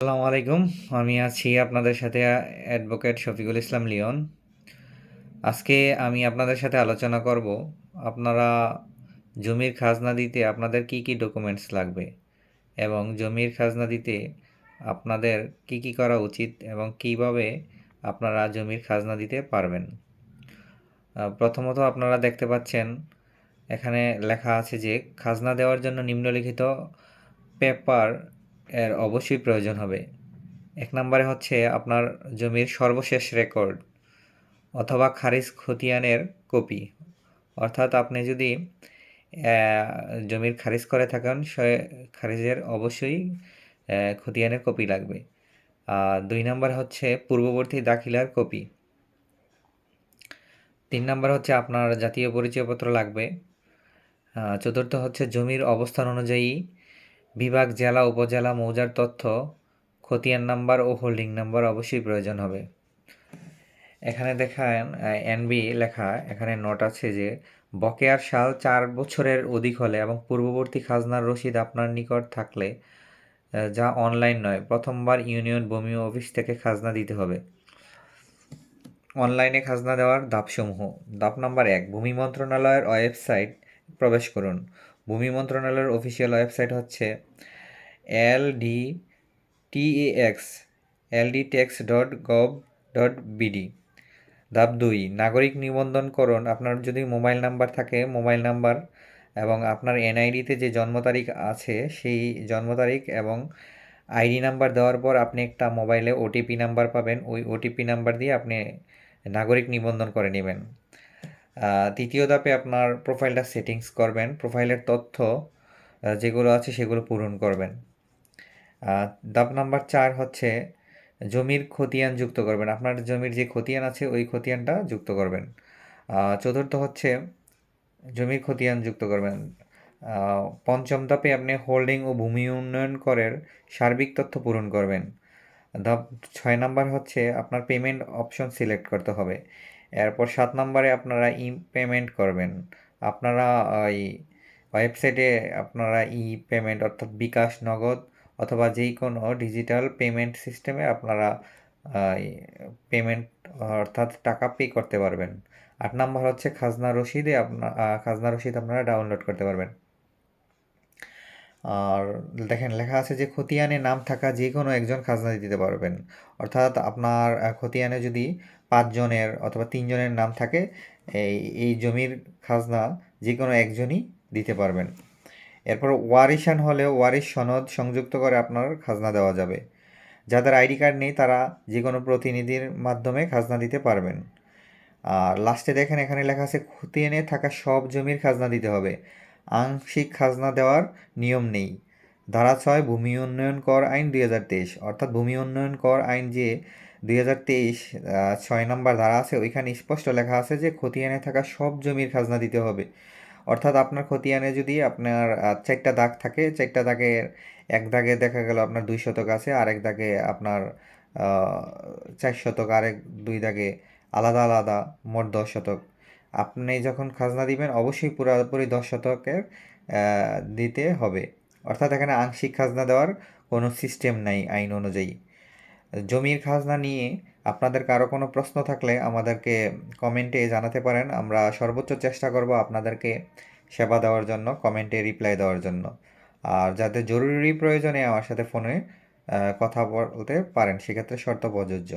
আসসালামু আলাইকুম। আমি আছি আপনাদের সাথে অ্যাডভোকেট শফিকুল ইসলাম লিওন। আজকে আমি আপনাদের সাথে আলোচনা করব, আপনারা জমির খাজনা দিতে আপনাদের কি কি ডকুমেন্টস লাগবে এবং জমির খাজনা দিতে আপনাদের কি কি করা উচিত এবং কীভাবে আপনারা জমির খাজনা দিতে পারবেন। প্রথমত আপনারা দেখতে পাচ্ছেন, এখানে লেখা আছে যে, খাজনা দেওয়ার জন্য নিম্নলিখিত পেপার এর অবশ্যই প্রয়োজন হবে। এক নম্বরে হচ্ছে আপনার জমির সর্বশেষ রেকর্ড অথবা খারিজ খতিয়ানের কপি অর্থাৎ আপনি যদি জমির খারিজ করে থাকেন, সে খারিজের অবশ্যই খতিয়ানের কপি লাগবে। দুই নম্বর হচ্ছে পূর্ববর্তী দাখিলার কপি তিন নম্বর হচ্ছে আপনার জাতীয় পরিচয়পত্র লাগবে। চতুর্থ হচ্ছে জমির অবস্থান অনুযায়ী বিভাগ, জেলা, উপজেলা, মৌজার তথ্য, খতিয়ান নাম্বার ও হোল্ডিং নাম্বার অবশ্যই প্রয়োজন হবে। এখানে দেখান এনবি লেখা, এখানে নোট আছে যে, বকেয়ার সাল চার বছরের অধিক হলে এবং পূর্ববর্তী খাজনার রসিদ আপনার নিকট থাকলে যা অনলাইন নয়, প্রথমবার ইউনিয়ন ভূমি অফিস থেকে খাজনা দিতে হবে। অনলাইনে খাজনা দেওয়ার ধাপসমূহ। ধাপ নাম্বার এক, ভূমি মন্ত্রণালয়ের ওয়েবসাইট প্রবেশ করুন। ভূমি মন্ত্রণালয়ের অফিসিয়াল ওয়েবসাইট হচ্ছে L D TX LD tax dot gov dot BD ধাপ দুই, নাগরিক নিবন্ধনকরণ। আপনার যদি মোবাইল নাম্বার থাকে, মোবাইল নাম্বার এবং আপনার এনআইডিতে যে জন্ম তারিখ আছে, সেই জন্ম তারিখ এবং আইডি নাম্বার দেওয়ার পর আপনি একটা মোবাইলে ওটিপি নাম্বার পাবেন। ওই ওটিপি নাম্বার দিয়ে আপনি নাগরিক নিবন্ধন করে নেবেন। তৃতীয় ধাপে আপনার প্রোফাইলটা সেটিংস করবেন। প্রোফাইলের তথ্য যেগুলো আছে সেগুলো পূরণ করবেন। ধাপ নাম্বার চার হচ্ছে জমির খতিয়ান যুক্ত করবেন। আপনার জমির যে খতিয়ান আছে, ওই খতিয়ানটা যুক্ত করবেন। চতুর্থ হচ্ছে জমির খতিয়ান যুক্ত করবেন। পঞ্চম ধাপে আপনি হোল্ডিং ও ভূমি উন্নয়ন করের সার্বিক তথ্য পূরণ করবেন। ধাপ ছয় নাম্বার হচ্ছে আপনার পেমেন্ট অপশন সিলেক্ট করতে হবে। এরপর সাত নম্বরে আপনারা ই পেমেন্ট করবেন। আপনারা এই ওয়েবসাইটে আপনারা ই পেমেন্ট অর্থাৎ বিকাশ নগদ অথবা যেই কোনো ডিজিটাল পেমেন্ট সিস্টেমে আপনারা পেমেন্ট অর্থাৎ টাকা পে করতে পারবেন। আট নাম্বার হচ্ছে খাজনা রসিদে আপনার খাজনা রসিদ আপনারা ডাউনলোড করতে পারবেন। আর দেখেন, লেখা আছে যে খতিয়ানে নাম থাকা যে কোনো একজন খাজনা দিতে পারবেন। অর্থাৎ আপনার খতিয়ানে যদি পাঁচজনের অথবা তিনজনের নাম থাকে, এই এই জমির খাজনা যে কোনো একজনই দিতে পারবেন। এরপর ওয়ারিশান হলে ওয়ারিশ সনদ সংযুক্ত করে আপনার খাজনা দেওয়া যাবে। যাদের আইডি কার্ড নেই, তারা যে কোনো প্রতিনিধির মাধ্যমে খাজনা দিতে পারবেন। আর লাস্টে দেখেন, এখানে লেখা আছে, খতিয়ানে থাকা সব জমির খাজনা দিতে হবে। আংশিক খাজনা দেওয়ার নিয়ম নেই। ধারা ছয়, ভূমি উন্নয়ন কর আইন দুই হাজার তেইশ। অর্থাৎ ভূমি উন্নয়ন কর আইন যে দুই হাজার তেইশ ছয় নম্বর ধারা আছে, ওইখানে স্পষ্ট লেখা আছে যে খতিয়ানে থাকা সব জমির খাজনা দিতে হবে। অর্থাৎ আপনার খতিয়ানে যদি আপনার চারটা দাগ থাকে, চারটা দাগের এক দাগে দেখা গেল আপনার দুই শতক আছে, আরেক দাগে আপনার চার শতক, আরেক দুই দাগে আলাদা আলাদা মোট দশ শতক। আপনি যখন খাজনা দিবেন, অবশ্যই পুরোপুরি দশ শতকের দিতে হবে। অর্থাৎ এখানে আংশিক খাজনা দেওয়ার কোনো সিস্টেম নাই আইন অনুযায়ী। জমির খাজনা নিয়ে আপনাদের কারও কোনো প্রশ্ন থাকলে আমাদেরকে কমেন্টে জানাতে পারেন। আমরা সর্বোচ্চ চেষ্টা করব আপনাদেরকে সেবা দেওয়ার জন্য কমেন্টে রিপ্লাই দেওয়ার জন্য। আর যাদের জরুরি প্রয়োজনে আমার সাথে ফোনে কথা বলতে পারেন, সেক্ষেত্রে শর্ত প্রযোজ্য।